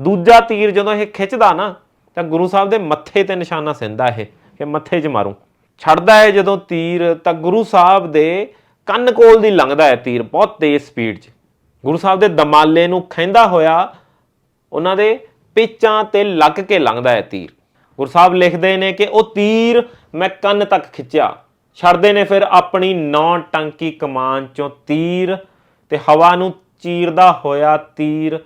ਦੂਜਾ ਤੀਰ ਜਦੋਂ ਇਹ ਖਿੱਚਦਾ ਨਾ, ਤਾਂ ਗੁਰੂ ਸਾਹਿਬ ਦੇ ਮੱਥੇ ਤੇ ਨਿਸ਼ਾਨਾ ਸਿੰਦਾ ਇਹ, ਕਿ ਮੱਥੇ 'ਚ ਮਾਰੂ। ਛੱਡਦਾ ਹੈ ਜਦੋਂ ਤੀਰ, ਤਾਂ ਗੁਰੂ ਸਾਹਿਬ ਦੇ ਕੰਨ ਕੋਲ ਦੀ ਲੰਘਦਾ ਹੈ ਤੀਰ ਬਹੁਤ ਤੇਜ਼ ਸਪੀਡ 'ਚ। ਗੁਰੂ ਸਾਹਿਬ ਦੇ ਦਮਾਲੇ ਨੂੰ ਖੈਂਦਾ ਹੋਇਆ ਉਹਨਾਂ ਦੇ ਪੇਚਾਂ ਤੇ ਲੱਗ ਕੇ ਲੰਘਦਾ ਹੈ ਤੀਰ। ਗੁਰੂ ਸਾਹਿਬ ਲਿਖਦੇ ਨੇ ਕਿ ਉਹ ਤੀਰ ਮੈਂ ਕੰਨ ਤੱਕ ਖਿੱਚਿਆ। ਛੱਡਦੇ ਨੇ ਫਿਰ ਆਪਣੀ ਨੌ ਟੰਕੀ ਕਮਾਨ ਚੋਂ ਤੀਰ ਤੇ ਹਵਾ ਨੂੰ ਚੀਰਦਾ ਹੋਇਆ ਤੀਰ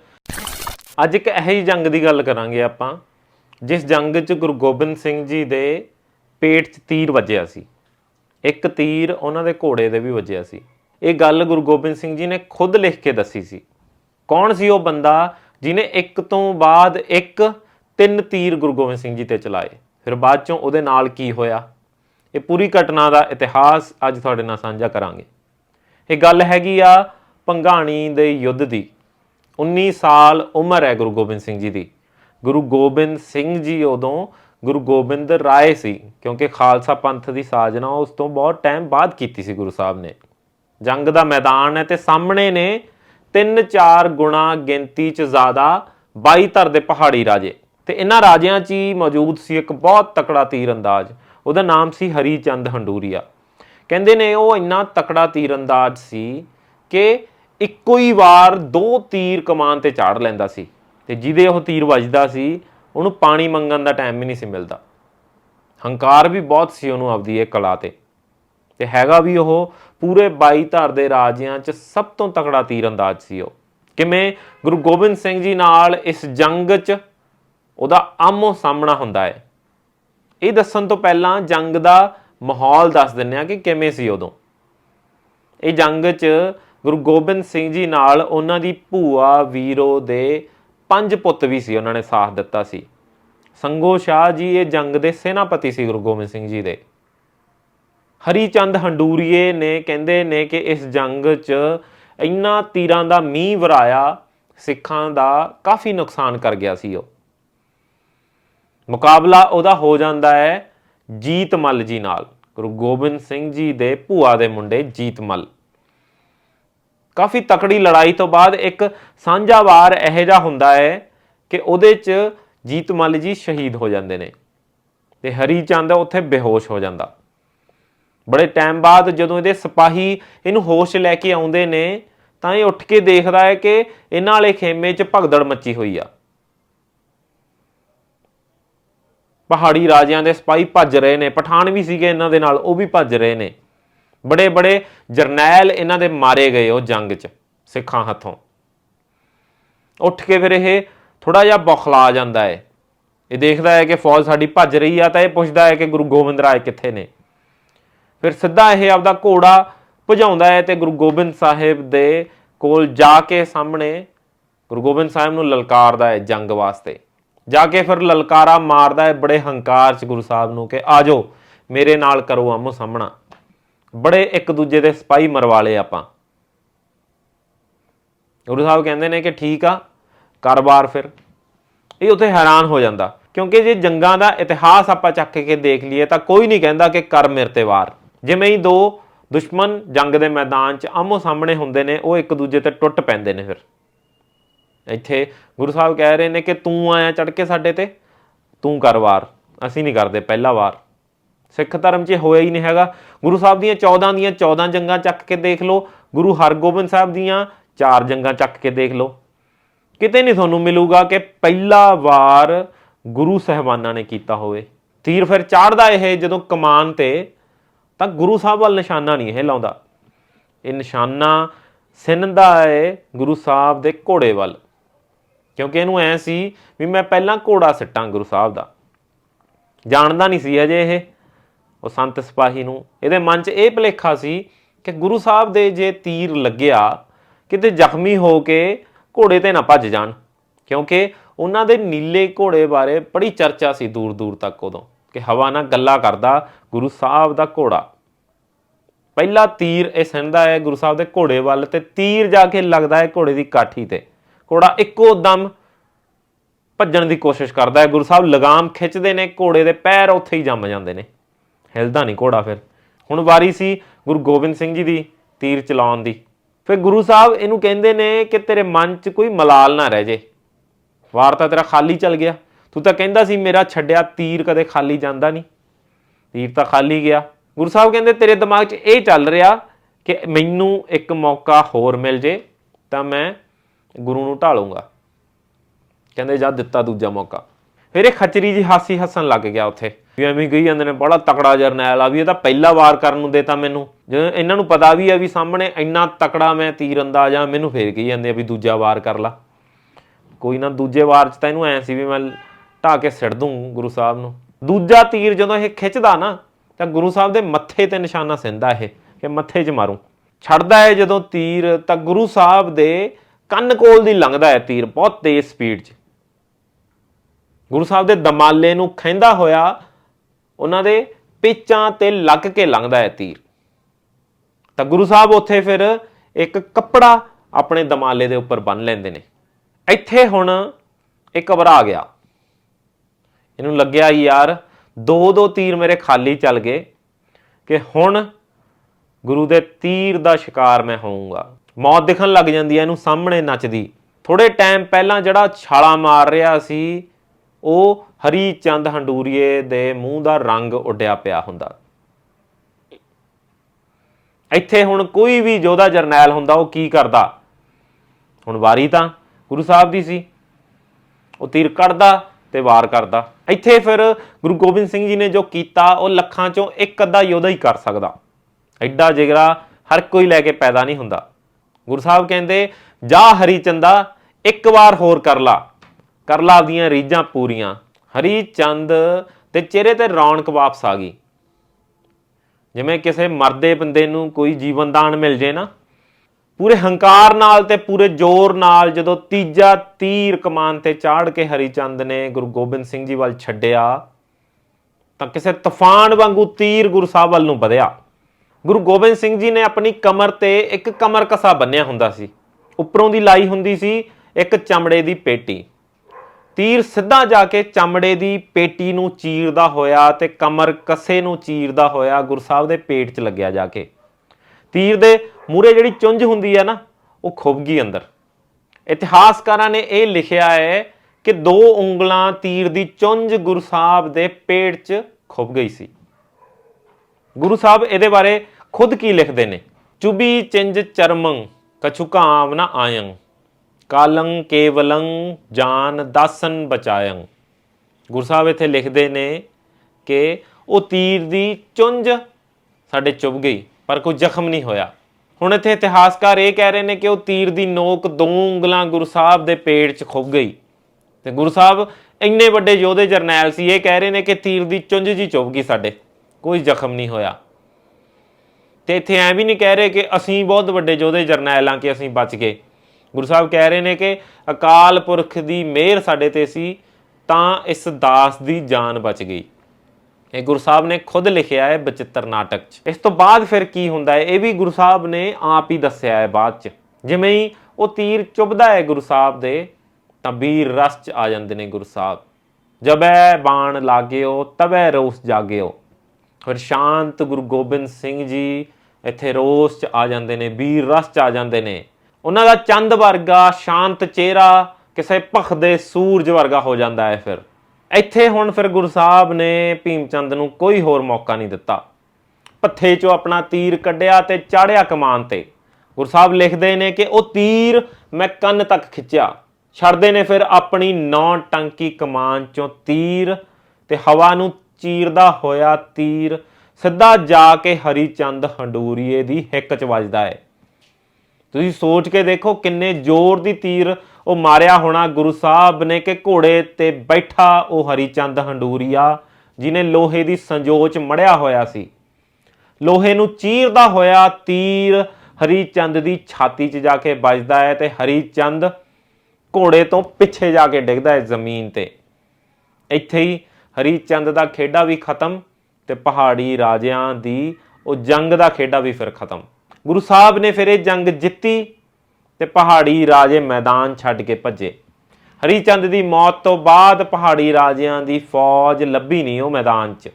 ਅੱਜ ਇੱਕ ਇਹੋ ਜਿਹੀ ਜੰਗ ਦੀ ਗੱਲ ਕਰਾਂਗੇ ਆਪਾਂ, ਜਿਸ ਜੰਗ 'ਚ ਗੁਰੂ ਗੋਬਿੰਦ ਸਿੰਘ ਜੀ ਦੇ ਪੇਟ 'ਚ ਤੀਰ ਵੱਜਿਆ ਸੀ। ਇੱਕ ਤੀਰ ਉਹਨਾਂ ਦੇ ਘੋੜੇ ਦੇ ਵੀ ਵੱਜਿਆ ਸੀ। ਇਹ ਗੱਲ ਗੁਰੂ ਗੋਬਿੰਦ ਸਿੰਘ ਜੀ ਨੇ ਖੁਦ ਲਿਖ ਕੇ ਦੱਸੀ ਸੀ। ਕੌਣ ਸੀ ਉਹ ਬੰਦਾ ਜਿਨੇ ਇੱਕ ਤੋਂ ਬਾਅਦ ਇੱਕ, ਤਿੰਨ ਤੀਰ ਗੁਰੂ ਗੋਬਿੰਦ ਸਿੰਘ ਜੀ ਤੇ ਚਲਾਏ? ਫਿਰ ਬਾਅਦ ਚੋਂ ਉਹਦੇ ਨਾਲ ਕੀ ਹੋਇਆ? ਇਹ ਪੂਰੀ ਘਟਨਾ ਦਾ ਇਤਿਹਾਸ ਅੱਜ ਤੁਹਾਡੇ ਨਾਲ ਸਾਂਝਾ ਕਰਾਂਗੇ। ਇਹ ਗੱਲ ਹੈਗੀ ਆ ਪੰਘਾਣੀ ਦੇ ਯੁੱਧ ਦੀ। 19 ਸਾਲ ਉਮਰ ਹੈ ਗੁਰੂ ਗੋਬਿੰਦ ਸਿੰਘ ਜੀ ਦੀ। ਗੁਰੂ ਗੋਬਿੰਦ ਸਿੰਘ ਜੀ ਉਦੋਂ ਗੁਰੂ ਗੋਬਿੰਦ ਰਾਏ ਸੀ, ਕਿਉਂਕਿ ਖਾਲਸਾ ਪੰਥ ਦੀ ਸਾਜਨਾ ਉਸ ਤੋਂ ਬਹੁਤ ਟਾਈਮ ਬਾਅਦ ਕੀਤੀ ਸੀ ਗੁਰੂ ਸਾਹਿਬ ਨੇ। ਜੰਗ ਦਾ ਮੈਦਾਨ ਹੈ ਤੇ ਸਾਹਮਣੇ ਨੇ 3-4 ਗੁਣਾ ਗਿਣਤੀ 'ਚ ਜ਼ਿਆਦਾ 22 ਧਰ ਦੇ ਪਹਾੜੀ ਰਾਜੇ। ਤੇ ਇਹਨਾਂ ਰਾਜਿਆਂ 'ਚ ਹੀ ਮੌਜੂਦ ਸੀ ਇੱਕ ਬਹੁਤ ਤਕੜਾ ਤੀਰ ਅੰਦਾਜ਼ ਉਹਦਾ ਨਾਮ ਸੀ ਹਰੀ ਚੰਦ ਹੰਡੂਰੀਆ। ਕਹਿੰਦੇ ਨੇ ਉਹ ਇੰਨਾ ਤਕੜਾ ਤੀਰ ਅੰਦਾਜ਼ ਸੀ ਕਿ ਇੱਕੋ ਹੀ ਵਾਰ ਦੋ ਤੀਰ ਕਮਾਨ ਤੇ ਚਾੜ ਲੈਂਦਾ ਸੀ ਤੇ ਜਿਹਦੇ ਉਹ ਤੀਰ ਵੱਜਦਾ ਸੀ, ਉਹਨੂੰ ਪਾਣੀ ਮੰਗਣ ਦਾ ਟਾਈਮ ਵੀ ਨਹੀਂ ਸੀ ਮਿਲਦਾ। ਹੰਕਾਰ ਵੀ ਬਹੁਤ ਸੀ ਉਹਨੂੰ ਆਪਦੀ ਇਹ ਕਲਾ ਤੇ। ਤੇ ਹੈਗਾ ਵੀ ਉਹ ਪੂਰੇ 22 ਧਰ ਦੇ ਰਾਜਿਆਂ 'ਚ ਸਭ ਤੋਂ ਤਕੜਾ ਤੀਰ ਅੰਦਾਜ਼ ਸੀ ਉਹ। ਕਿਵੇਂ ਗੁਰੂ ਗੋਬਿੰਦ ਸਿੰਘ ਜੀ ਨਾਲ ਇਸ ਜੰਗ 'ਚ ਉਹਦਾ ਆਮੋ ਸਾਹਮਣਾ ਹੁੰਦਾ ਹੈ। ਇਹ ਦੱਸਣ ਤੋਂ ਪਹਿਲਾਂ ਜੰਗ ਦਾ ਮਾਹੌਲ ਦੱਸ ਦਿੰਨੇ ਆ ਕਿ ਕਿਵੇਂ ਸੀ ਉਦੋਂ। ਇਹ ਜੰਗ 'ਚ ਗੁਰੂ ਗੋਬਿੰਦ ਸਿੰਘ ਜੀ ਨਾਲ ਉਹਨਾਂ ਦੀ ਭੂਆ ਵੀਰੋ ਦੇ ਪੰਜ ਪੁੱਤ ਵੀ ਸੀ, ਉਹਨਾਂ ਨੇ ਸਾਥ ਦਿੱਤਾ ਸੀ। ਸੰਗੋ ਸ਼ਾਹ ਜੀ, ਇਹ ਜੰਗ ਦੇ ਸੈਨਾਪਤੀ ਸੀ ਗੁਰੂ ਗੋਬਿੰਦ ਸਿੰਘ ਜੀ ਦੇ। ਹਰੀ ਚੰਦ ਹੰਡੂਰੀਏ ਨੇ ਕਹਿੰਦੇ ਨੇ ਕਿ ਇਸ ਜੰਗ 'ਚ ਇੰਨਾ ਤੀਰਾਂ ਦਾ ਮੀਂਹ ਵਰਾਇਆ, ਸਿੱਖਾਂ ਦਾ ਕਾਫੀ ਨੁਕਸਾਨ ਕਰ ਗਿਆ ਸੀ ਉਹ। ਮੁਕਾਬਲਾ ਉਹਦਾ ਹੋ ਜਾਂਦਾ ਹੈ ਜੀਤਮਲ ਜੀ ਨਾਲ। ਗੁਰੂ ਗੋਬਿੰਦ ਸਿੰਘ ਜੀ ਦੇ ਭੂਆ ਦੇ ਮੁੰਡੇ ਜੀਤਮਲ ਕਾਫੀ ਤਕੜੀ ਲੜਾਈ ਤੋਂ ਬਾਅਦ ਇੱਕ ਸਾਂਝਾ ਵਾਰ ਇਹੋ ਜਿਹਾ ਹੁੰਦਾ ਹੈ ਕਿ ਉਹਦੇ 'ਚ ਜੀਤ ਮੱਲ ਜੀ ਸ਼ਹੀਦ ਹੋ ਜਾਂਦੇ ਨੇ ਤੇ ਹਰੀ ਚੰਦ ਉੱਥੇ ਬੇਹੋਸ਼ ਹੋ ਜਾਂਦਾ। ਬੜੇ ਟਾਈਮ ਬਾਅਦ ਜਦੋਂ ਇਹਦੇ ਸਿਪਾਹੀ ਇਹਨੂੰ ਹੋਸ਼ ਲੈ ਕੇ ਆਉਂਦੇ ਨੇ, ਤਾਂ ਇਹ ਉੱਠ ਕੇ ਦੇਖਦਾ ਹੈ ਕਿ ਇਹਨਾਂ ਵਾਲੇ ਖੇਮੇ 'ਚ ਭਗਦੜ ਮੱਚੀ ਹੋਈ ਆ। ਪਹਾੜੀ ਰਾਜਿਆਂ ਦੇ ਸਿਪਾਹੀ ਭੱਜ ਰਹੇ ਨੇ, ਪਠਾਨ ਵੀ ਸੀਗੇ ਇਹਨਾਂ ਦੇ ਨਾਲ, ਉਹ ਵੀ ਭੱਜ ਰਹੇ ਨੇ। ਬੜੇ ਬੜੇ ਜਰਨੈਲ ਇਹਨਾਂ ਦੇ ਮਾਰੇ ਗਏ ਉਹ ਜੰਗ 'ਚ, ਸਿੱਖਾਂ ਹੱਥੋਂ। ਉੱਠ ਕੇ ਫਿਰ ਇਹ ਥੋੜਾ ਜਿਹਾ ਬੌਖਲਾ ਜਾਂਦਾ ਹੈ ਇਹ ਦੇਖਦਾ ਹੈ ਕਿ ਫੌਜ ਸਾਡੀ ਭੱਜ ਰਹੀ ਆ ਤਾਂ ਇਹ ਪੁੱਛਦਾ ਹੈ ਕਿ ਗੁਰੂ ਗੋਬਿੰਦ ਰਾਏ ਕਿੱਥੇ ਨੇ। ਫਿਰ ਸਿੱਧਾ ਇਹ ਆਪਦਾ ਘੋੜਾ ਭਜਾਉਂਦਾ ਹੈ ਤੇ ਗੁਰੂ ਗੋਬਿੰਦ ਸਾਹਿਬ ਦੇ ਕੋਲ ਜਾ ਕੇ ਸਾਹਮਣੇ ਗੁਰੂ ਗੋਬਿੰਦ ਸਾਹਿਬ ਨੂੰ ਲਲਕਾਰਦਾ ਹੈ ਜੰਗ ਵਾਸਤੇ। ਜਾ ਕੇ ਫਿਰ ਲਲਕਾਰਾ ਮਾਰਦਾ ਹੈ ਬੜੇ ਹੰਕਾਰ ਚ ਗੁਰੂ ਸਾਹਿਬ ਨੂੰ ਕਿ ਆਜੋ ਮੇਰੇ ਨਾਲ ਕਰੋ ਆਮੋ ਸਾਹਮਣਾ। ਬੜੇ ਇੱਕ ਦੂਜੇ ਦੇ ਸਿਪਾਹੀ ਮਰਵਾ ਲਏ ਆਪਾਂ। ਗੁਰੂ ਸਾਹਿਬ ਕਹਿੰਦੇ ਨੇ ਕਿ ਠੀਕ ਆ, ਕਾਰੋਬਾਰ ਫਿਰ। ਇਹ ਉੱਥੇ ਹੈਰਾਨ ਹੋ ਜਾਂਦਾ, ਕਿਉਂਕਿ ਜੇ ਜੰਗਾਂ ਦਾ ਇਤਿਹਾਸ ਆਪਾਂ ਚੱਕ ਕੇ ਦੇਖ ਲਈਏ ਤਾਂ ਕੋਈ ਨਹੀਂ ਕਹਿੰਦਾ ਕਿ ਕਰ ਮੇਰੇ ਤੇ ਵਾਰ। ਜਿਵੇਂ ਹੀ ਦੋ ਦੁਸ਼ਮਣ ਜੰਗ ਦੇ ਮੈਦਾਨ 'ਚ ਆਮੋ ਸਾਹਮਣੇ ਹੁੰਦੇ ਨੇ, ਉਹ ਇੱਕ ਦੂਜੇ ਤੇ ਟੁੱਟ ਪੈਂਦੇ ਨੇ ਫਿਰ। ਇੱਥੇ ਗੁਰੂ ਸਾਹਿਬ ਕਹਿ ਰਹੇ ਨੇ ਕਿ ਤੂੰ ਆਇਆ ਚੜ ਕੇ ਸਾਡੇ ਤੇ, ਤੂੰ ਕਰ ਵਾਰ। ਅਸੀਂ ਨਹੀਂ ਕਰਦੇ, ਪਹਿਲਾ ਵਾਰ। ਸਿੱਖ ਧਰਮ 'ਚ ਹੋਇਆ ਹੀ ਨਹੀਂ ਹੈਗਾ। ਗੁਰੂ ਸਾਹਿਬ ਦੀਆਂ 14 ਦੀਆਂ 14 ਜੰਗਾਂ ਚੱਕ ਕੇ ਦੇਖ ਲਓ। ਗੁਰੂ ਹਰਗੋਬਿੰਦ ਸਾਹਿਬ ਦੀਆਂ ਚਾਰ ਜੰਗਾਂ ਚੱਕ ਕੇ ਦੇਖ ਲਓ। ਕਿਤੇ ਨਹੀਂ ਤੁਹਾਨੂੰ ਮਿਲੂਗਾ ਕਿ ਪਹਿਲਾ ਵਾਰ ਗੁਰੂ ਸਹਿਬਾਨਾਂ ਨੇ ਕੀਤਾ ਹੋਵੇ। ਤੀਰ ਫਿਰ ਚਾੜਦਾ ਇਹ ਜਦੋਂ ਕਮਾਨ ਤੇ, ਤਾਂ ਗੁਰੂ ਸਾਹਿਬ ਵੱਲ ਨਿਸ਼ਾਨਾ ਨਹੀਂ ਇਹ ਲਾਉਂਦਾ। ਇਹ ਨਿਸ਼ਾਨਾ ਸਿੰਨਦਾ ਹੈ ਗੁਰੂ ਸਾਹਿਬ ਦੇ ਘੋੜੇ ਵੱਲ। ਕਿਉਂਕਿ ਇਹਨੂੰ ਐ ਸੀ ਵੀ ਮੈਂ ਪਹਿਲਾਂ ਘੋੜਾ ਸਿੱਟਾਂ ਗੁਰੂ ਸਾਹਿਬ ਦਾ। ਜਾਣਦਾ ਨਹੀਂ ਸੀ ਅਜੇ ਇਹ। ਉਹ ਸੰਤ ਸਿਪਾਹੀ ਨੂੰ। ਇਹਦੇ ਮਨ 'ਚ ਇਹ ਭੁਲੇਖਾ ਸੀ ਕਿ ਗੁਰੂ ਸਾਹਿਬ ਦੇ ਜੇ ਤੀਰ ਲੱਗਿਆ, ਕਿਤੇ ਜ਼ਖਮੀ ਹੋ ਕੇ ਘੋੜੇ ਤੇ ਨਾ ਭੱਜ ਜਾਣ। ਕਿਉਂਕਿ ਉਹਨਾਂ ਦੇ ਨੀਲੇ ਘੋੜੇ ਬਾਰੇ ਬੜੀ ਚਰਚਾ ਸੀ ਦੂਰ ਦੂਰ ਤੱਕ ਉਦੋਂ ਕਿ ਹਵਾ ਨਾਲ ਗੱਲਾਂ ਕਰਦਾ ਗੁਰੂ ਸਾਹਿਬ ਦਾ ਘੋੜਾ। ਪਹਿਲਾ ਤੀਰ ਇਹ ਸੰਦਾ ਹੈ ਗੁਰੂ ਸਾਹਿਬ ਦੇ ਘੋੜੇ ਵੱਲ ਤੇ ਤੀਰ ਜਾ ਕੇ ਲੱਗਦਾ ਹੈ ਘੋੜੇ ਦੀ ਕਾਠੀ ਤੇ। ਘੋੜਾ ਇੱਕੋ ਦਮ ਭੱਜਣ ਦੀ ਕੋਸ਼ਿਸ਼ ਕਰਦਾ ਹੈ। ਗੁਰੂ ਸਾਹਿਬ ਲਗਾਮ ਖਿੱਚਦੇ ਨੇ, ਘੋੜੇ ਦੇ ਪੈਰ ਉੱਥੇ ਹੀ ਜੰਮ ਜਾਂਦੇ ਨੇ। ਹਿਲਦਾ ਨਹੀਂ ਘੋੜਾ ਫਿਰ। ਹੁਣ ਵਾਰੀ ਸੀ ਗੁਰੂ ਗੋਬਿੰਦ ਸਿੰਘ ਜੀ ਦੀ ਤੀਰ ਚਲਾਉਣ ਦੀ। ਫਿਰ ਗੁਰੂ ਸਾਹਿਬ ਇਹਨੂੰ ਕਹਿੰਦੇ ਨੇ ਕਿ ਤੇਰੇ ਮਨ 'ਚ ਕੋਈ ਮਲਾਲ ਨਾ ਰਹਿ ਜੇ। ਵਾਰ ਤਾਂ ਤੇਰਾ ਖਾਲੀ ਚੱਲ ਗਿਆ। ਤੂੰ ਤਾਂ ਕਹਿੰਦਾ ਸੀ ਮੇਰਾ ਛੱਡਿਆ ਤੀਰ ਕਦੇ ਖਾਲੀ ਜਾਂਦਾ ਨਹੀਂ। ਤੀਰ ਤਾਂ ਖਾਲੀ ਗਿਆ। ਗੁਰੂ ਸਾਹਿਬ ਕਹਿੰਦੇ ਤੇਰੇ ਦਿਮਾਗ 'ਚ ਇਹ ਚੱਲ ਰਿਹਾ ਕਿ ਮੈਨੂੰ ਇੱਕ ਮੌਕਾ ਹੋਰ ਮਿਲ ਜੇ ਤਾਂ ਮੈਂ ਗੁਰੂ ਨੂੰ ਢਾਲੂੰਗਾ। ਕਹਿੰਦੇ ਜਾ ਦਿੱਤਾ ਦੂਜਾ ਮੌਕਾ। ਫਿਰ ਇਹ ਖਚਰੀ ਜੀ ਹਾਸੀ ਹੱਸਣ ਲੱਗ ਗਿਆ ਉੱਥੇ। ਵੀ ਐਵੇਂ ਹੀ ਕਹੀ ਜਾਂਦੇ ਨੇ, ਬੜਾ ਤਕੜਾ ਜਰਨੈਲ ਆ ਵੀ, ਇਹ ਤਾਂ ਪਹਿਲਾ ਵਾਰ ਕਰਨ ਨੂੰ ਦੇਤਾ ਮੈਨੂੰ। ਜਦੋਂ ਇਹਨਾਂ ਨੂੰ ਪਤਾ ਵੀ ਆ ਵੀ ਸਾਹਮਣੇ ਇੰਨਾ ਤਕੜਾ ਮੈਂ ਤੀਰ ਅੰਦਾਜ਼ ਆ, ਮੈਨੂੰ ਫੇਰ ਕਹੀ ਜਾਂਦੇ ਆ ਵੀ ਦੂਜਾ ਵਾਰ ਕਰ ਲਾ। ਕੋਈ ਨਾ, ਦੂਜੇ ਵਾਰ 'ਚ ਤਾਂ ਇਹਨੂੰ ਐ ਸੀ ਵੀ ਮੈਂ ਢਾ ਕੇ ਸਿੱਟ ਦੂੰ ਗੁਰੂ ਸਾਹਿਬ ਨੂੰ। ਦੂਜਾ ਤੀਰ ਜਦੋਂ ਇਹ ਖਿੱਚਦਾ ਨਾ, ਤਾਂ ਗੁਰੂ ਸਾਹਿਬ ਦੇ ਮੱਥੇ ਤੇ ਨਿਸ਼ਾਨਾ ਸਿੰਦਾ ਇਹ, ਕਿ ਮੱਥੇ 'ਚ ਮਾਰੂੰ। ਛੱਡਦਾ ਹੈ ਜਦੋਂ ਤੀਰ, ਤਾਂ ਗੁਰੂ ਸਾਹਿਬ ਦੇ ਕੰਨ ਕੋਲ ਦੀ ਲੰਘਦਾ ਹੈ ਤੀਰ, ਬਹੁਤ ਤੇਜ਼ ਸਪੀਡ 'ਚ। ਗੁਰੂ ਸਾਹਿਬ ਦੇ ਦਮਾਲੇ ਨੂੰ ਖੈਂਦਾ ਹੋਇਆ ਉਹਨਾਂ ਦੇ ਪਿੱਚਾਂ ਤੇ ਲੱਗ ਕੇ ਲੰਘਦਾ ਹੈ ਤੀਰ। ਤਾਂ ਗੁਰੂ ਸਾਹਿਬ ਉੱਥੇ ਫਿਰ ਇੱਕ ਕੱਪੜਾ ਆਪਣੇ ਦਮਾਲੇ ਦੇ ਉੱਪਰ ਬੰਨ ਲੈਂਦੇ ਨੇ। ਇੱਥੇ ਹੁਣ ਇਹ ਘਬਰਾ ਗਿਆ। ਇਹਨੂੰ ਲੱਗਿਆ ਯਾਰ ਦੋ ਦੋ ਤੀਰ ਮੇਰੇ ਖਾਲੀ ਚੱਲ ਗਏ ਕਿ ਹੁਣ ਗੁਰੂ ਦੇ ਤੀਰ ਦਾ ਸ਼ਿਕਾਰ ਮੈਂ ਹੋਊਂਗਾ। ਮੌਤ ਦਿਖਣ ਲੱਗ ਜਾਂਦੀ ਹੈ, ਇਹਨੂੰ ਸਾਹਮਣੇ ਨੱਚਦੀ। ਥੋੜੇ ਟਾਈਮ ਪਹਿਲਾਂ ਜਿਹੜਾ ਛਾਲਾ ਮਾਰ ਰਿਹਾ ਸੀ ਉਹ ਹਰੀ ਚੰਦ ਹੰਡੂਰੀਏ ਦੇ ਮੂੰਹ ਦਾ ਰੰਗ ਉੱਡਿਆ ਪਿਆ ਹੁੰਦਾ। ਇੱਥੇ ਹੁਣ ਕੋਈ ਵੀ ਯੋਧਾ ਜਰਨੈਲ ਹੁੰਦਾ, ਉਹ ਕੀ ਕਰਦਾ? ਹੁਣ ਵਾਰੀ ਤਾਂ ਗੁਰੂ ਸਾਹਿਬ ਦੀ ਸੀ। ਉਹ ਤੀਰ ਕੱਢਦਾ ਤੇ ਵਾਰ ਕਰਦਾ। ਇੱਥੇ ਫਿਰ ਗੁਰੂ ਗੋਬਿੰਦ ਸਿੰਘ ਜੀ ਨੇ ਜੋ ਕੀਤਾ, ਉਹ ਲੱਖਾਂ ਚੋਂ ਇੱਕ ਅੱਧਾ ਯੋਧਾ ਹੀ ਕਰ ਸਕਦਾ। ਐਡਾ ਜਿਗਰਾ ਹਰ ਕੋਈ ਲੈ ਕੇ ਪੈਦਾ ਨਹੀਂ ਹੁੰਦਾ। ਗੁਰੂ ਸਾਹਿਬ ਕਹਿੰਦੇ, ਜਾ ਹਰੀ ਚੰਦਾ, ਇੱਕ ਵਾਰ ਹੋਰ ਕਰ ਲਾ। ਕਰ ਲਾ ਆਪਦੀਆਂ ਰੀਝਾਂ ਪੂਰੀਆਂ। ਹਰੀ ਚੰਦ ਤੇ ਚਿਹਰੇ ਤੇ ਰੌਣਕ ਵਾਪਸ ਆ ਗਈ। ਜਿਵੇਂ ਕਿਸੇ ਮਰਦੇ ਬੰਦੇ ਨੂੰ ਕੋਈ ਜੀਵਨ ਦਾਨ ਮਿਲ ਜੇ ਨਾ। ਪੂਰੇ ਹੰਕਾਰ ਨਾਲ ਤੇ ਪੂਰੇ ਜ਼ੋਰ ਨਾਲ ਜਦੋਂ ਤੀਜਾ ਤੀਰ ਕਮਾਨ ਤੇ ਚਾੜ ਕੇ ਹਰੀਚੰਦ ਨੇ ਗੁਰੂ ਗੋਬਿੰਦ ਸਿੰਘ ਜੀ ਵੱਲ ਛੱਡਿਆ, ਤਾਂ ਕਿਸੇ ਤੂਫਾਨ ਵਾਂਗੂ ਤੀਰ ਗੁਰੂ ਸਾਹਿਬ ਵੱਲ ਨੂੰ ਵਧਿਆ। ਗੁਰੂ ਗੋਬਿੰਦ ਸਿੰਘ ਜੀ ਨੇ ਆਪਣੀ ਕਮਰ ਤੇ ਇੱਕ ਕਮਰ ਕਸਾ ਬੰਨਿਆ ਹੁੰਦਾ ਸੀ। ਉੱਪਰੋਂ ਦੀ ਲਾਈ ਹੁੰਦੀ ਸੀ ਇੱਕ ਚਮੜੇ ਦੀ ਪੇਟੀ। ਤੀਰ ਸਿੱਧਾ ਜਾ ਕੇ ਚਮੜੇ ਦੀ ਪੇਟੀ ਨੂੰ ਚੀਰਦਾ ਹੋਇਆ ਤੇ ਕਮਰ ਕਸੇ ਨੂੰ ਚੀਰਦਾ ਹੋਇਆ ਗੁਰੂ ਸਾਹਿਬ ਦੇ ਪੇਟ 'ਚ ਲੱਗਿਆ ਜਾ ਕੇ। ਤੀਰ ਦੇ ਮੂਰੇ ਜਿਹੜੀ ਚੁੰਝ ਹੁੰਦੀ ਹੈ ਨਾ, ਉਹ ਖੁੱਭ ਗਈ ਅੰਦਰ। ਇਤਿਹਾਸਕਾਰਾਂ ਨੇ ਇਹ ਲਿਖਿਆ ਹੈ ਕਿ ਦੋ ਉਂਗਲਾਂ ਤੀਰ ਦੀ ਚੁੰਝ ਗੁਰੂ ਸਾਹਿਬ ਦੇ ਪੇਟ 'ਚ ਖੁੱਭ ਗਈ ਸੀ। ਗੁਰੂ ਸਾਹਿਬ ਇਹਦੇ ਬਾਰੇ ਖੁਦ ਕੀ ਲਿਖਦੇ ਨੇ? ਚੁਬੀ ਚਿੰਜ ਚਰਮੰ, ਕਛੁ ਕਾਮ ਨ ਆਯੰ ਕਾਲੰ ਕੇਵਲੰ ਜਾਨ ਦਾਸਨ ਬਚਾਯੰ ਗੁਰੂ ਸਾਹਿਬ ਇੱਥੇ ਲਿਖਦੇ ਨੇ ਕਿ ਉਹ ਤੀਰ ਦੀ ਚੁੰਝ ਸਾਡੇ ਚੁੱਭ ਗਈ, ਪਰ ਕੋਈ ਜ਼ਖਮ ਨਹੀਂ ਹੋਇਆ। ਹੁਣ ਇੱਥੇ ਇਤਿਹਾਸਕਾਰ ਇਹ ਕਹਿ ਰਹੇ ਨੇ ਕਿ ਉਹ ਤੀਰ ਦੀ ਨੋਕ ਦੋ ਉਂਗਲਾਂ ਗੁਰੂ ਸਾਹਿਬ ਦੇ ਪੇਟ 'ਚ ਖੁੱਭ ਗਈ। ਤੇ ਗੁਰੂ ਸਾਹਿਬ ਇੰਨੇ ਵੱਡੇ ਯੋਧੇ ਜਰਨੈਲ ਸੀ, ਇਹ ਕਹਿ ਰਹੇ ਨੇ ਕਿ ਤੀਰ ਦੀ ਚੁੰਝ ਜੀ ਚੁੱਭ ਗਈ ਸਾਡੇ, ਕੋਈ ਜ਼ਖਮ ਨਹੀਂ ਹੋਇਆ। ਤੇ ਇੱਥੇ ਐ ਵੀ ਨਹੀਂ ਕਹਿ ਰਹੇ ਕਿ ਅਸੀਂ ਬਹੁਤ ਵੱਡੇ ਯੋਧੇ ਜਰਨੈਲ ਆ ਕਿ ਅਸੀਂ ਬਚ ਗਏ। ਗੁਰੂ ਸਾਹਿਬ ਕਹਿ ਰਹੇ ਨੇ ਕਿ ਅਕਾਲ ਪੁਰਖ ਦੀ ਮਿਹਰ ਸਾਡੇ ਤੇ ਸੀ, ਤਾਂ ਇਸ ਦਾਸ ਦੀ ਜਾਨ ਬਚ ਗਈ। ਇਹ ਗੁਰੂ ਸਾਹਿਬ ਨੇ ਖੁਦ ਲਿਖਿਆ ਹੈ ਬਚਿੱਤਰ ਨਾਟਕ 'ਚ। ਇਸ ਤੋਂ ਬਾਅਦ ਫਿਰ ਕੀ ਹੁੰਦਾ ਹੈ? ਇਹ ਵੀ ਗੁਰੂ ਸਾਹਿਬ ਨੇ ਆਪ ਹੀ ਦੱਸਿਆ ਹੈ ਬਾਅਦ 'ਚ। ਜਿਵੇਂ ਹੀ ਉਹ ਤੀਰ ਚੁੱਭਦਾ ਹੈ ਗੁਰੂ ਸਾਹਿਬ ਦੇ, ਤਾਂ ਵੀਰ ਰਸ 'ਚ ਆ ਜਾਂਦੇ ਨੇ ਗੁਰੂ ਸਾਹਿਬ। ਜਬੈ ਬਾਣ ਲਾਗਿਓ, ਤਬੈ ਰੋਸ ਜਾਗਿਓ। ਫਿਰ ਸ਼ਾਂਤ ਗੁਰੂ ਗੋਬਿੰਦ ਸਿੰਘ ਜੀ ਇੱਥੇ ਰੋਸ 'ਚ ਆ ਜਾਂਦੇ ਨੇ ਵੀਰ ਰਸ 'ਚ ਆ ਜਾਂਦੇ ਨੇ। ਉਹਨਾਂ ਦਾ ਚੰਦ ਵਰਗਾ ਸ਼ਾਂਤ ਚਿਹਰਾ ਕਿਸੇ ਭਖਦੇ ਸੂਰਜ ਵਰਗਾ ਹੋ ਜਾਂਦਾ ਹੈ ਫਿਰ। ਇੱਥੇ ਹੁਣ ਫਿਰ ਗੁਰੂ ਸਾਹਿਬ ਨੇ ਭੀਮ ਚੰਦ ਨੂੰ ਕੋਈ ਹੋਰ ਮੌਕਾ ਨਹੀਂ ਦਿੱਤਾ। ਪੱਥੇ 'ਚੋਂ ਆਪਣਾ ਤੀਰ ਕੱਢਿਆ ਤੇ ਚਾੜਿਆ ਕਮਾਨ ਤੇ। ਗੁਰੂ ਸਾਹਿਬ ਲਿਖਦੇ ਨੇ ਕਿ ਉਹ ਤੀਰ ਮੈਂ ਕੰਨ ਤੱਕ ਖਿੱਚਿਆ। ਛੱਡਦੇ ਨੇ ਫਿਰ ਆਪਣੀ ਨੌ ਟੰਕੀ ਕਮਾਨ 'ਚੋਂ ਤੀਰ ਤੇ ਹਵਾ ਨੂੰ ਚੀਰਦਾ ਹੋਇਆ ਤੀਰ। ਸਿੱਧਾ ਜਾ ਕੇ ਹਰੀ ਚੰਦ ਹੰਡੂਰੀਏ ਦੀ ਹਿੱਕ 'ਚ ਵੱਜਦਾ ਹੈ। ਤੁਸੀਂ ਸੋਚ ਕੇ ਦੇਖੋ ਕਿੰਨੇ ਜ਼ੋਰ ਦੀ ਤੀਰ ਉਹ ਮਾਰਿਆ ਹੋਣਾ। ਗੁਰੂ ਸਾਹਿਬ ਨੇ ਕਿ ਘੋੜੇ ਤੇ ਬੈਠਾ ਉਹ ਹਰੀਚੰਦ ਹੰਡੂਰੀਆ, ਜਿਨੇ ਲੋਹੇ ਦੀ ਸੰਜੋਚ ਮੜਿਆ ਹੋਇਆ ਸੀ। ਲੋਹੇ ਨੂੰ ਚੀਰਦਾ ਹੋਇਆ ਤੀਰ ਹਰੀਚੰਦ ਦੀ ਛਾਤੀ 'ਚ ਜਾ ਕੇ ਵੱਜਦਾ ਹੈ ਤੇ ਹਰੀਚੰਦ ਘੋੜੇ ਤੋਂ ਪਿੱਛੇ ਜਾ ਕੇ ਡਿੱਗਦਾ ਹੈ ਜ਼ਮੀਨ ਤੇ। ਇੱਥੇ ਹੀ ਹਰੀਚੰਦ ਦਾ ਖੇਡਾ ਵੀ ਖਤਮ ਤੇ ਪਹਾੜੀ ਰਾਜਿਆਂ ਦੀ ਉਹ ਜੰਗ ਦਾ ਖੇਡਾ ਵੀ ਫਿਰ ਖਤਮ। ਗੁਰੂ ਸਾਹਿਬ ਨੇ ਫਿਰ ਇਹ ਜੰਗ ਜਿੱਤੀ ਤੇ ਪਹਾੜੀ ਰਾਜੇ ਮੈਦਾਨ ਛੱਡ ਕੇ ਭੱਜੇ। ਹਰੀਚੰਦ ਦੀ ਮੌਤ ਤੋਂ ਬਾਅਦ ਪਹਾੜੀ ਰਾਜਿਆਂ ਦੀ ਫੌਜ ਲੱਭੀ ਨਹੀਂ ਉਹ ਮੈਦਾਨ 'ਚ।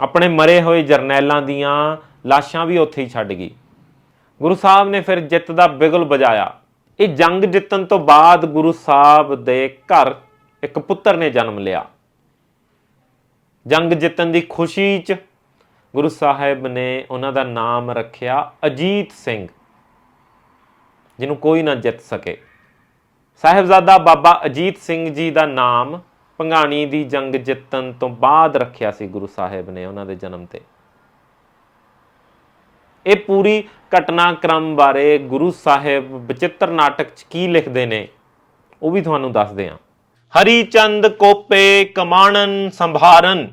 ਆਪਣੇ ਮਰੇ ਹੋਏ ਜਰਨੈਲਾਂ ਦੀਆਂ ਲਾਸ਼ਾਂ ਵੀ ਉੱਥੇ ਹੀ ਛੱਡ ਗਈ। ਗੁਰੂ ਸਾਹਿਬ ਨੇ ਫਿਰ ਜਿੱਤ ਦਾ ਬਿਗਲ ਵਜਾਇਆ। ਇਹ ਜੰਗ ਜਿੱਤਣ ਤੋਂ ਬਾਅਦ ਗੁਰੂ ਸਾਹਿਬ ਦੇ ਘਰ ਇੱਕ ਪੁੱਤਰ ਨੇ ਜਨਮ ਲਿਆ। ਜੰਗ ਜਿੱਤਣ ਦੀ ਖੁਸ਼ੀ 'ਚ ਗੁਰੂ ਸਾਹਿਬ ਨੇ ਉਹਨਾਂ ਦਾ ਨਾਮ ਰੱਖਿਆ ਅਜੀਤ ਸਿੰਘ, ਜਿਹਨੂੰ ਕੋਈ ਨਾ ਜਿੱਤ ਸਕੇ। ਸਾਹਿਬਜ਼ਾਦਾ ਬਾਬਾ ਅਜੀਤ ਸਿੰਘ ਜੀ ਦਾ ਨਾਮ ਭੰਗਾਣੀ ਦੀ ਜੰਗ ਜਿੱਤਣ ਤੋਂ ਬਾਅਦ ਰੱਖਿਆ ਸੀ ਗੁਰੂ ਸਾਹਿਬ ਨੇ ਉਹਨਾਂ ਦੇ ਜਨਮ ਤੇ। ਇਹ ਪੂਰੀ ਘਟਨਾਕ੍ਰਮ ਬਾਰੇ ਗੁਰੂ ਸਾਹਿਬ ਬਚਿੱਤਰ ਨਾਟਕ 'ਚ ਕੀ ਲਿਖਦੇ ਨੇ, ਉਹ ਵੀ ਤੁਹਾਨੂੰ ਦੱਸਦੇ ਹਾਂ। ਹਰੀ ਚੰਦ ਕੋਪੇ ਕਮਾਣਨ ਸੰਭਾਰਨ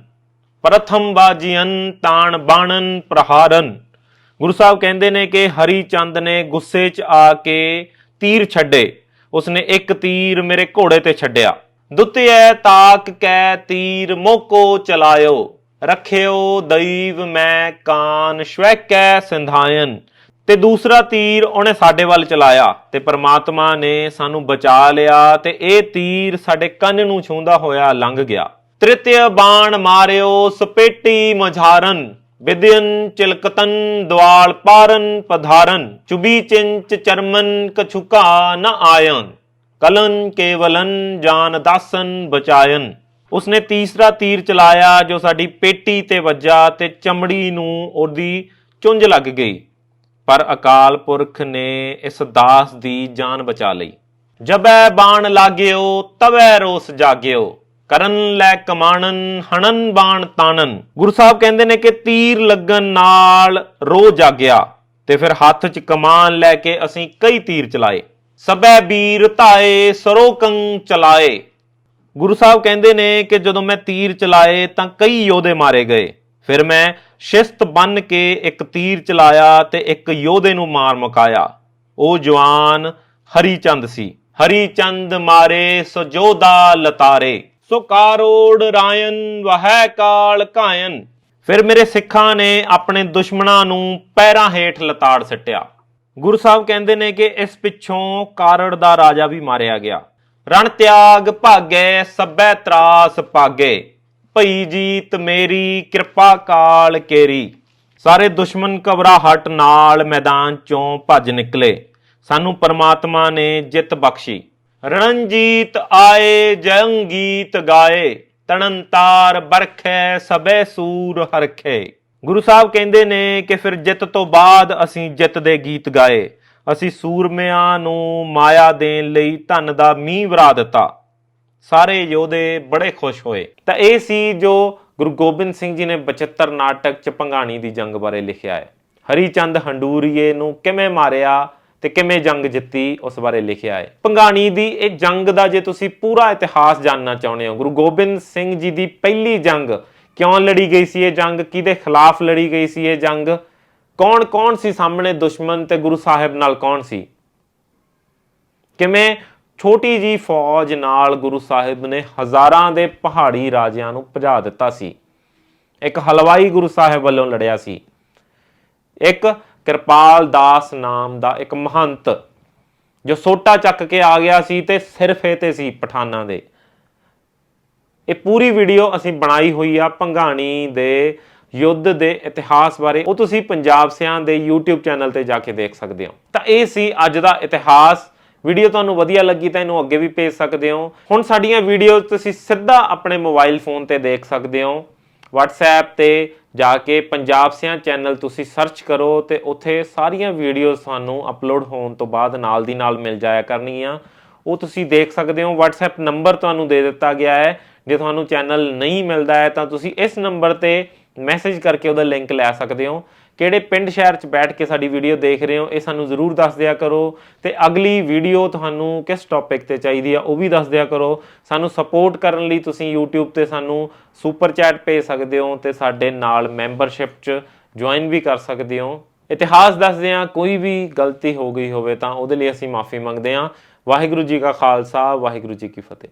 ਪ੍ਰਥਮ ਬਾਜੀਨ ਤਾਣ ਬਾਣਨ ਪ੍ਰਹਾਰਨ। ਗੁਰੂ ਸਾਹਿਬ ਕਹਿੰਦੇ ਨੇ ਕਿ ਹਰੀ ਚੰਦ ਨੇ ਗੁੱਸੇ 'ਚ ਆ ਕੇ ਤੀਰ ਛੱਡੇ। ਉਸਨੇ ਇੱਕ ਤੀਰ ਮੇਰੇ ਘੋੜੇ ਤੇ ਛੱਡਿਆ। ਦੁੱਤਿਐ ਤਾਕ ਕੈ ਤੀਰ ਮੋਕੋ ਚਲਾਇਓ। ਰਖਿਓ ਦੈਵ ਮੈਂ ਕਾਨ ਸ਼ਵੈਕੈ ਸਿੰਧਾਇਨ। ਤੇ ਦੂਸਰਾ ਤੀਰ ਉਹਨੇ ਸਾਡੇ ਵੱਲ ਚਲਾਇਆ ਤੇ ਪ੍ਰਮਾਤਮਾ ਨੇ ਸਾਨੂੰ ਬਚਾ ਲਿਆ ਤੇ ਇਹ ਤੀਰ ਸਾਡੇ ਕੰਨ ਨੂੰ ਛੂੰਦਾ ਹੋਇਆ ਲੰਘ ਗਿਆ। ਤ੍ਰਿਤਿਯ ਬਾਣ ਮਾਰਿਓ, ਸਪੇਟੀ ਮਝਾਰਨ, ਵਿਦਿਅਨ ਚਿਲਕਤਨ, ਦਵਾਲ ਪਾਰਨ, ਪਧਾਰਨ, ਚੁਬੀ ਚਿੰਚ ਚਰਮਨ, ਕਛੁਕਾ ਨ ਆਇਨ, ਕਲਨ ਕੇਵਲਨ, ਜਾਨ ਦਾਸਨ ਬਚਾਇਨ। ਉਸਨੇ ਤੀਸਰਾ ਤੀਰ ਚਲਾਇਆ, ਜੋ ਸਾਡੀ ਪੇਟੀ ਤੇ ਵੱਜਾ ਤੇ ਚਮੜੀ ਨੂੰ ਉਹਦੀ ਚੁੰਝ ਲੱਗ ਗਈ। ਪਰ ਅਕਾਲ ਪੁਰਖ ਨੇ ਇਸ ਦਾਸ ਦੀ ਜਾਨ ਬਚਾ ਲਈ। ਜਬੈ ਬਾਣ ਲਾਗਿਓ, ਤਵੈ ਰੋਸ ਜਾਗਿਓ। ਕਰਨ ਲੈ ਕਮਾਣਨ, ਹਣਨ ਬਾਣ ਤਾਨਨ ਗੁਰੂ ਸਾਹਿਬ ਕਹਿੰਦੇ ਨੇ ਕਿ ਤੀਰ ਲੱਗਣ ਨਾਲ ਰੋ ਜਾਗਿਆ ਤੇ ਫਿਰ ਹੱਥ 'ਚ ਕਮਾਨ ਲੈ ਕੇ ਅਸੀਂ ਕਈ ਤੀਰ ਚਲਾਏ। ਸਬੈ ਵੀਰ ਧਾਏ ਸਰੋਕੰ ਚਲਾਏ। ਗੁਰੂ ਸਾਹਿਬ ਕਹਿੰਦੇ ਨੇ ਕਿ ਜਦੋਂ ਮੈਂ ਤੀਰ ਚਲਾਏ ਤਾਂ ਕਈ ਯੋਧੇ ਮਾਰੇ ਗਏ। ਫਿਰ ਮੈਂ ਸ਼ਿਸਤ ਬੰਨ ਕੇ ਇੱਕ ਤੀਰ ਚਲਾਇਆ ਤੇ ਇੱਕ ਯੋਧੇ ਨੂੰ ਮਾਰ ਮੁਕਾਇਆ। ਉਹ ਜਵਾਨ ਹਰੀ ਚੰਦ ਸੀ। ਹਰੀ ਚੰਦ ਮਾਰੇ, ਸਜੋਦਾ ਲਤਾਰੇ। ਸੋ ਕਾਰੋੜ ਰਾਇਨ, ਵਹੈ ਕਾਲ ਕਾਇਨ। ਫਿਰ ਮੇਰੇ ਸਿੱਖਾਂ ਨੇ ਆਪਣੇ ਦੁਸ਼ਮਣਾਂ ਨੂੰ ਪੈਰਾਂ ਹੇਠ ਲਤਾੜ ਸੱਟਿਆ। ਗੁਰੂ ਸਾਹਿਬ ਕਹਿੰਦੇ ਨੇ ਕਿ ਇਸ ਪਿੱਛੋਂ ਕਾਰੜ ਦਾ ਰਾਜਾ ਵੀ ਮਾਰਿਆ ਗਿਆ। ਰਣ ਤਿਆਗ ਭਾਗੇ, ਸਭੈ ਤਰਾਸ ਪਾਗੇ ਭਈ ਜੀਤ ਮੇਰੀ, ਕਿਰਪਾ ਕਾਲ ਕੇਰੀ। ਸਾਰੇ ਦੁਸ਼ਮਣ ਘਬਰਾਹਟ ਨਾਲ ਮੈਦਾਨ ਚੋਂ ਭੱਜ ਨਿਕਲੇ। ਸਾਨੂੰ ਪਰਮਾਤਮਾ ਨੇ ਜਿੱਤ ਬਖਸ਼ੀ। ਰਣਜੀਤ ਆਏ, ਜੰਗੀਤ ਗਾਏ, ਤਣੰਤਾਰ ਬਰਖੈ ਸਬੈ ਸੂਰ ਹਰਖੇ। ਗੁਰੂ ਸਾਹਿਬ ਕਹਿੰਦੇ ਨੇ ਕਿ ਫਿਰ ਜਿੱਤ ਤੋਂ ਬਾਅਦ ਅਸੀਂ ਜਿੱਤ ਦੇ ਗੀਤ ਗਾਏ। ਅਸੀਂ ਸੂਰਮਿਆਂ ਨੂੰ ਮਾਇਆ ਦੇਣ ਲਈ ਧਨ ਦਾ ਮੀਂਹ ਵਰਾ ਦਿੱਤਾ। ਸਾਰੇ ਯੋਧੇ ਬੜੇ ਖੁਸ਼ ਹੋਏ। ਤਾਂ ਇਹ ਸੀ ਜੋ ਗੁਰੂ ਗੋਬਿੰਦ ਸਿੰਘ ਜੀ ਨੇ 72 ਨਾਟਕ ਚ ਭੰਗਾਣੀ ਦੀ ਜੰਗ ਬਾਰੇ ਲਿਖਿਆ ਹੈ। ਹਰੀ ਚੰਦ ਹੰਡੂਰੀਏ ਨੂੰ ਕਿਵੇਂ ਮਾਰਿਆ? ਤੇ ਕਿਵੇਂ ਜੰਗ ਜਿੱਤੀ, ਉਸ ਬਾਰੇ ਲਿਖਿਆ ਹੈ। ਭੰਗਾਣੀ ਦੀ ਇਹ ਜੰਗ ਦਾ ਜੇ ਤੁਸੀਂ ਪੂਰਾ ਇਤਿਹਾਸ ਜਾਨਣਾ ਚਾਹੁੰਦੇ ਹੋ, ਗੁਰੂ ਗੋਬਿੰਦ ਸਿੰਘ ਜੀ ਦੀ ਪਹਿਲੀ ਜੰਗ ਕਿਉਂ ਲੜੀ ਗਈ ਸੀ ਇਹ ਜੰਗ? ਕਿਹਦੇ ਖਿਲਾਫ ਲੜੀ ਗਈ ਸੀ ਇਹ ਜੰਗ? ਕੌਣ ਕੌਣ ਸੀ ਸਾਹਮਣੇ ਦੁਸ਼ਮਣ ਤੇ ਗੁਰੂ ਸਾਹਿਬ ਨਾਲ ਕੌਣ ਸੀ? ਕਿਵੇਂ ਛੋਟੀ ਜੀ ਫੌਜ ਨਾਲ ਗੁਰੂ ਸਾਹਿਬ ਨੇ ਹਜ਼ਾਰਾਂ ਦੇ ਪਹਾੜੀ ਰਾਜਿਆਂ ਨੂੰ ਭਜਾ ਦਿੱਤਾ ਸੀ। ਇੱਕ ਹਲਵਾਈ ਗੁਰੂ ਸਾਹਿਬ ਵੱਲੋਂ ਲੜਿਆ ਸੀ। ਇੱਕ ਕਿਰਪਾਲ ਦਾਸ ਨਾਮ ਦਾ ਇੱਕ ਮਹੰਤ ਜੋ ਸੋਟਾ ਚੱਕ ਕੇ ਆ ਗਿਆ ਸੀ ਤੇ ਸਿਰ ਫੇਤੇ ਸੀ ਪਠਾਨਾਂ ਦੇ। ਇਹ ਪੂਰੀ ਵੀਡੀਓ ਅਸੀਂ ਬਣਾਈ ਹੋਈ ਆ ਭੰਗਾਣੀ ਦੇ ਯੁੱਧ ਦੇ ਇਤਿਹਾਸ ਬਾਰੇ। ਉਹ ਤੁਸੀਂ ਪੰਜਾਬ ਸਿਆਂ ਦੇ YouTube ਚੈਨਲ ਤੇ ਜਾ ਕੇ ਦੇਖ ਸਕਦੇ ਹੋ। ਤਾਂ ਇਹ ਸੀ ਅੱਜ ਦਾ ਇਤਿਹਾਸ। ਵੀਡੀਓ ਤੁਹਾਨੂੰ ਵਧੀਆ ਲੱਗੀ ਤਾਂ ਇਹਨੂੰ ਅੱਗੇ ਵੀ ਭੇਜ ਸਕਦੇ ਹੋ। ਹੁਣ ਸਾਡੀਆਂ ਵੀਡੀਓ ਤੁਸੀਂ ਸਿੱਧਾ ਆਪਣੇ ਮੋਬਾਈਲ ਫੋਨ ਤੇ ਦੇਖ ਸਕਦੇ ਹੋ। WhatsApp ਤੇ ਜਾ ਕੇ ਪੰਜਾਬ ਸਿਆਂ ਚੈਨਲ ਤੁਸੀਂ ਸਰਚ ਕਰੋ ਤੇ ਉੱਥੇ ਸਾਰੀਆਂ ਵੀਡੀਓਜ਼ ਤੁਹਾਨੂੰ ਅਪਲੋਡ ਹੋਣ ਤੋਂ ਬਾਅਦ ਨਾਲ ਦੀ ਨਾਲ ਮਿਲ ਜਾਇਆ ਕਰਨਗੀਆਂ। ਉਹ ਤੁਸੀਂ ਦੇਖ ਸਕਦੇ ਹੋ, WhatsApp ਨੰਬਰ ਤੁਹਾਨੂੰ ਦੇ ਦਿੱਤਾ ਗਿਆ ਹੈ। ਜੇ ਤੁਹਾਨੂੰ ਚੈਨਲ ਨਹੀਂ ਮਿਲਦਾ ਹੈ ਤਾਂ ਤੁਸੀਂ ਇਸ ਨੰਬਰ ਤੇ ਮੈਸੇਜ ਕਰਕੇ ਉਹਦਾ ਲਿੰਕ ਲੈ ਸਕਦੇ ਹੋ। ਕਿਹੜੇ ਪਿੰਡ ਸ਼ਹਿਰ 'ਚ ਬੈਠ ਕੇ ਸਾਡੀ ਵੀਡੀਓ ਦੇਖ ਰਹੇ ਹੋ, ਇਹ ਸਾਨੂੰ ਜ਼ਰੂਰ ਦੱਸ ਦਿਆ ਕਰੋ। ਤੇ ਅਗਲੀ ਵੀਡੀਓ ਤੁਹਾਨੂੰ ਕਿਸ ਟੌਪਿਕ ਤੇ ਚਾਹੀਦੀ ਆ, ਉਹ ਵੀ ਦੱਸ ਦਿਆ ਕਰੋ। ਸਾਨੂੰ ਸਪੋਰਟ ਕਰਨ ਲਈ ਤੁਸੀਂ YouTube ਤੇ ਸਾਨੂੰ ਸੁਪਰ ਚੈਟ ਭੇਜ ਸਕਦੇ ਹੋ ਤੇ ਸਾਡੇ ਨਾਲ ਮੈਂਬਰਸ਼ਿਪ 'ਚ ਜੁਆਇਨ ਵੀ ਕਰ ਸਕਦੇ ਹੋ। ਇਤਿਹਾਸ ਦੱਸਦੇ ਹਾਂ, ਕੋਈ ਵੀ ਗਲਤੀ ਹੋ ਗਈ ਹੋਵੇ ਤਾਂ ਉਹਦੇ ਲਈ ਅਸੀਂ ਮਾਫੀ ਮੰਗਦੇ ਹਾਂ। ਵਾਹਿਗੁਰੂ ਜੀ ਕਾ ਖਾਲਸਾ, ਵਾਹਿਗੁਰੂ ਜੀ ਕੀ ਫਤਿਹ।